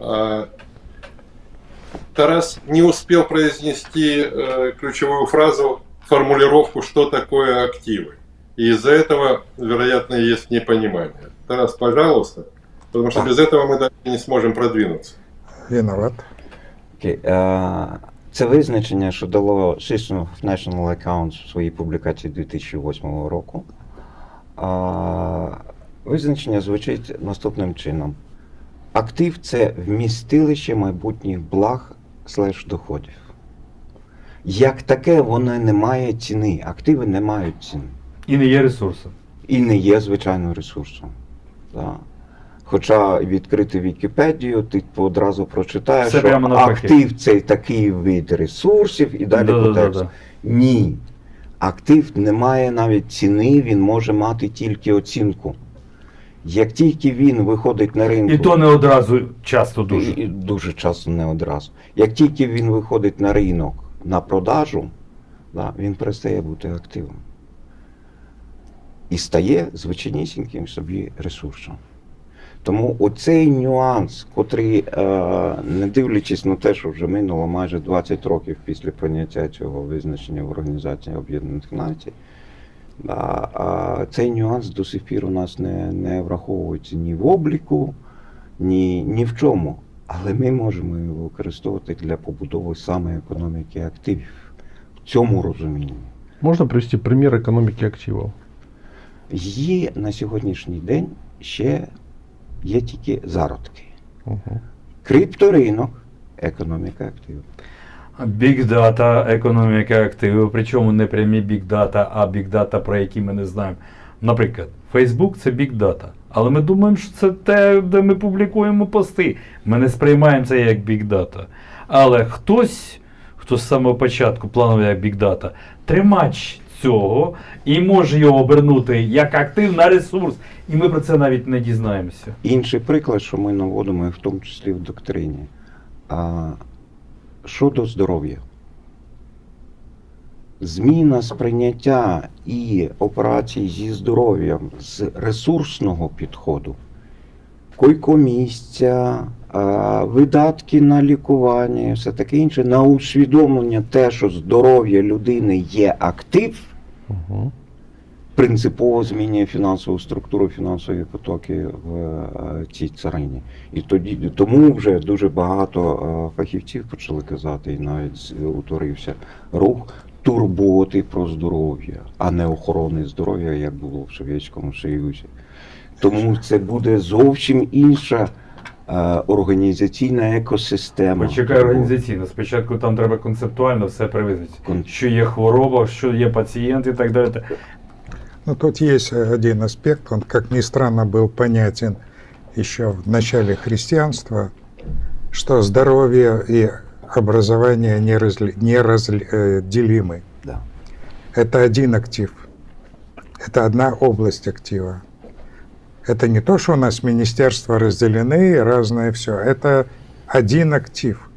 А, Тарас не успел произнести э, ключевую фразу, формулировку, что такое активы. И из-за этого, вероятно, есть непонимание. Тарас, пожалуйста, потому что без этого мы дальше не сможем продвинуться. Виноват. Окей. Е, Це визначення, що дало System of National Accounts в своїй публікації 2008 року. А, Визначення звучить наступним чином: Актив це вмістилище майбутніх благ слеш доходів. Як таке, воно не має ціни. Активи не мають ціни. І не є ресурсом. І не є звичайним ресурсом. Да. Хоча відкрити Вікіпедію, ти одразу прочитаєш, Все що актив це такий вид ресурсів і далі по тексту. Ні. Актив не має навіть ціни, він може мати тільки оцінку. Як тільки він виходить на ринку, І то не одразу часто дуже. і дуже часто не одразу. Як тільки він виходить на ринок на продажу, да, він перестає бути активом. І стає звичайнісіньким собі ресурсом. Тому оцей нюанс, котрий, е, не дивлячись на те, що вже минуло майже 20 років після прийняття цього визначення в Організації Об'єднаних Націй, да, а цей нюанс до сих пір у нас не, не враховується ні в обліку, ні, ні в чому. Але ми можемо його використовувати для побудови саме економіки активів в цьому розумінні. Можно привести пример экономики активов? Є на сьогоднішній день ще є тільки зародки. Мгм. Крипторинок, економіка активів. Data, економіка активів, причому не прямі Data, а Data, про які ми не знаємо. Наприклад, Facebook це Data. Але ми думаємо, що це те, де ми публікуємо пости. Ми не сприймаємо це як Data. Але хтось, хто з самого початку планував як Data, тримач цього і може його обернути як актив на ресурс. І ми про це навіть не дізнаємося. Інший приклад, що ми наводимо, в тому числі в доктрині. А, щодо здоров'я. Зміна сприйняття і операцій зі здоров'ям з ресурсного підходу, койкомісця, видатки на лікування, і все таке інше, на усвідомлення те, що здоров'я людини є актив, Мгм. Принципово змінює фінансову структуру, фінансові потоки в е, цій царині. І тоді тому вже дуже багато е, фахівців почали казати, і навіть утворився рух турботи про здоров'я, а не охорони здоров'я, як було в Совєтському Союзі. Тому це буде зовсім інша е, організаційна екосистема. Почекай організаційно. Спочатку там треба концептуально все привезти. Кон- Що є хвороба, що є пацієнт і так далі. Но тут есть один аспект, он, как ни странно, был понятен еще в начале христианства, что здоровье и образование неразли- неразделимы. Да. Это один актив. Это одна область актива. Это не то, что у нас министерства разделены и разное все. Это один актив.